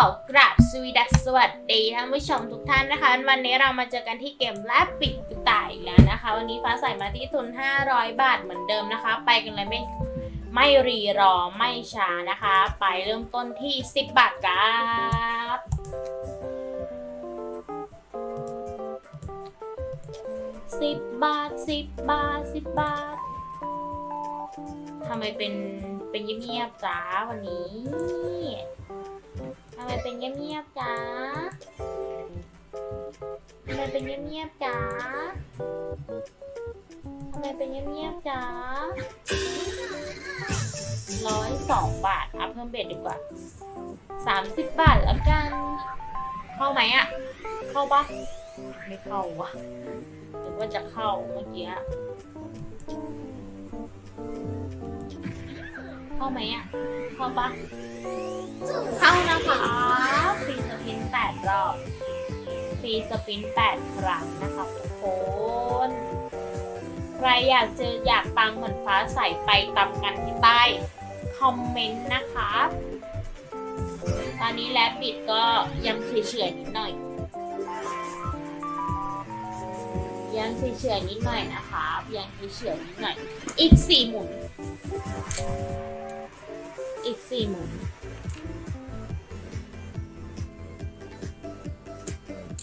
ขอกราบสวีดัสสวัสดีท่านผู้ชมทุกท่านนะคะ วันนี้เรามาเจอกันที่เกมแลบปิดกระต่ายอีกแล้วนะคะ วันนี้ฟ้าใส่มาที่ทุน 500 บาทเหมือนเดิมนะคะ ไปกันเลยไม่ไม่รีรอไม่ช้านะคะ ไปเริ่มต้นที่ 10 บาทครับสิบบาทสิบบาทสิบบาททำไมเป็นเป็นเงียบๆจ้าวันนี้ ไมเป็นเงียบๆจ๊ะทำไมเป็นเงียบๆจ๊ะทำไมเป็นเงียบๆจ๊ะร้อยสองบาทอะเพิ่มเบ็ดดีกว่าสามสิบบาทแล้วกัน เข้าไหมอะเข้าปะไม่เข้าวะหรือว่าจะเข้าเมื่อกี้เข้าไหมอะ เข้าปะเข้านะคะฟรีสปินแปดรอบฟรีสปินแปดครั้งนะคะทุกคนใครอยากเจออยากปังเหมือนฟ้าใสไปตามกันที่ใต้คอมเมนต์นะคะ ตอนนี้แลบปิดก็ยังเฉยๆนิดหน่อย ยังเฉยๆนิดหน่อยนะคะยังเฉยๆนิดหน่อย อีกสี่หมุน อีกสี่หมุน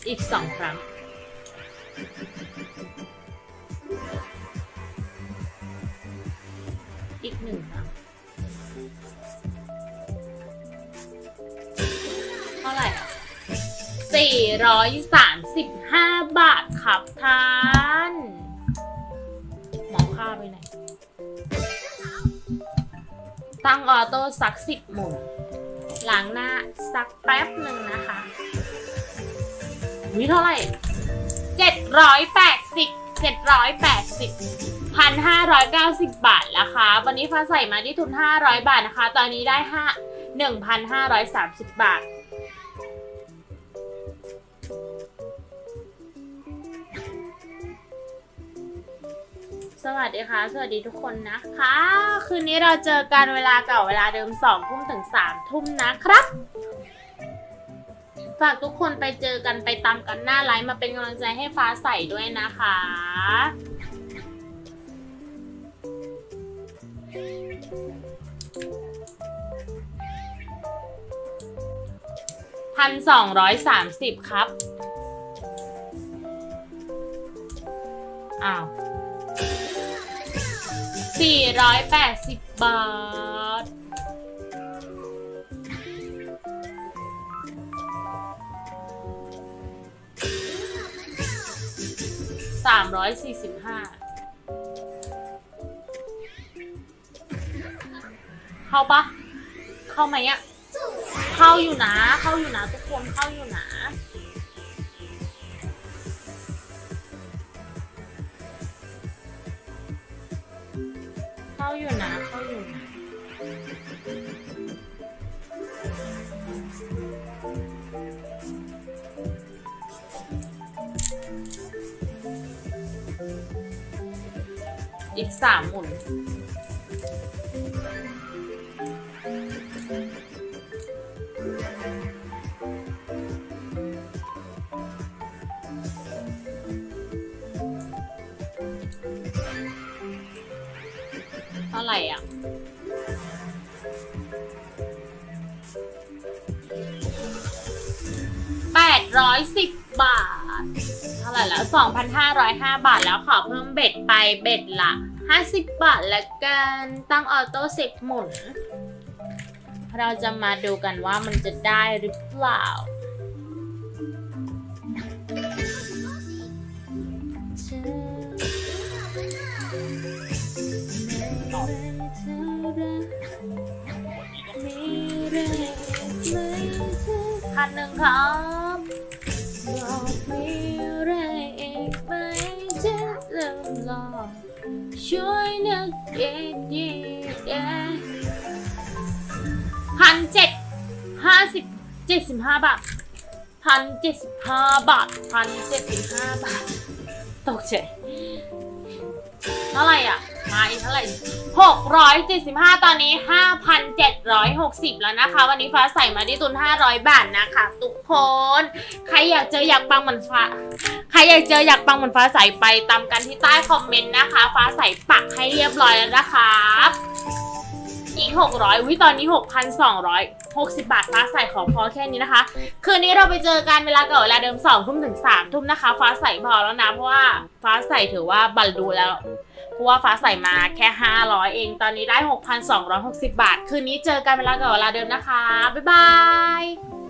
อีกสองครั้ง อีกหนึ่งครั้ง เท่าไหร่อะสี่ร้อยสามสิบห้าบาทครับท่าน ตั้งออโต้สักสิบหมุนล้างหน้าสักแป๊บหนึ่งนะคะวิเท่าไหร่เจ็ดร้อยแปดสิบเจ็ดร้อยแปดสิบพันห้าร้อยเก้าสิบบาทนะคะ วันนี้ฟ้าใส่มาที่ทุนห้าร้อยบาทนะคะ ตอนนี้ได้ห้าหนึ่งพันห้าร้อยสามสิบบาท สวัสดีค่ะ สวัสดีทุกคนนะคะ คืนนี้เราเจอกันเวลาเก่าเวลาเดิมสองทุ่มถึงสามทุ่มนะครับ ฝากทุกคนไปเจอกันไปตามกันหน้าไลฟ์มาเป็นกำลังใจให้ฟ้าใสด้วยนะคะพันสองร้อยสามสิบครับ อ้าว สี่ร้อยแปดสิบบาท สามร้อยสี่สิบห้า เข้าปะ เข้าไหมอะ เข้าอยู่นะ เข้าอยู่นะ ทุกคน เข้าอยู่นะ อยู่นะเข้าอยู่นะอีกสามหมุน เท่าไหร่อะ แปดร้อยสิบบาท เท่าไหร่แล้วสองพันห้าร้อยห้าบาทแล้วขอเพิ่มเบ็ดไปเบ็ดละห้าสิบบาทละกัน ตั้งออโต้สิบหมุน เราจะมาดูกันว่ามันจะได้หรือเปล่า พันหนึ่งครับบอกมีอะไรอีกไหมจะเริ่มรอช่วยนึกดีดีพันเจ็ดห้าสิบเจ็ดสิบห้าบาทพันเจ็ดสิบห้าบาทพันเจ็ดสิบห้าบาทตกใจเท่าไหร่อะ มาอีกเท่าไหร่675 ตอนนี้ 5,760 แล้วนะคะ วันนี้ฟ้าใส่มาที่ตุน 500 บาทนะคะทุกคน ใครอยากเจออยากปังเหมือนฟ้า ใครอยากเจออยากปังเหมือนฟ้าใสไปตามกันที่ใต้คอมเมนต์นะคะ ฟ้าใสปักให้เรียบร้อยแล้วนะครับอีก600วิตอนนี้ 6,260 บาท ฟ้าใสขอพอแค่นี้นะคะ คืนนี้เราไปเจอกันเวลาเก่าเวลาเดิม2ทุ่มถึง3ทุ่มนะคะ ฟ้าใสพอแล้วนะ เพราะว่าฟ้าใสถือว่าบัลดูแล้ว ราะว่าฟ้าใสมาแค่ 500 เอง ตอนนี้ได้ 6,260 บาท คืนนี้เจอกันเวลาเก่าเวลาเดิมนะคะ บ๊ายบาย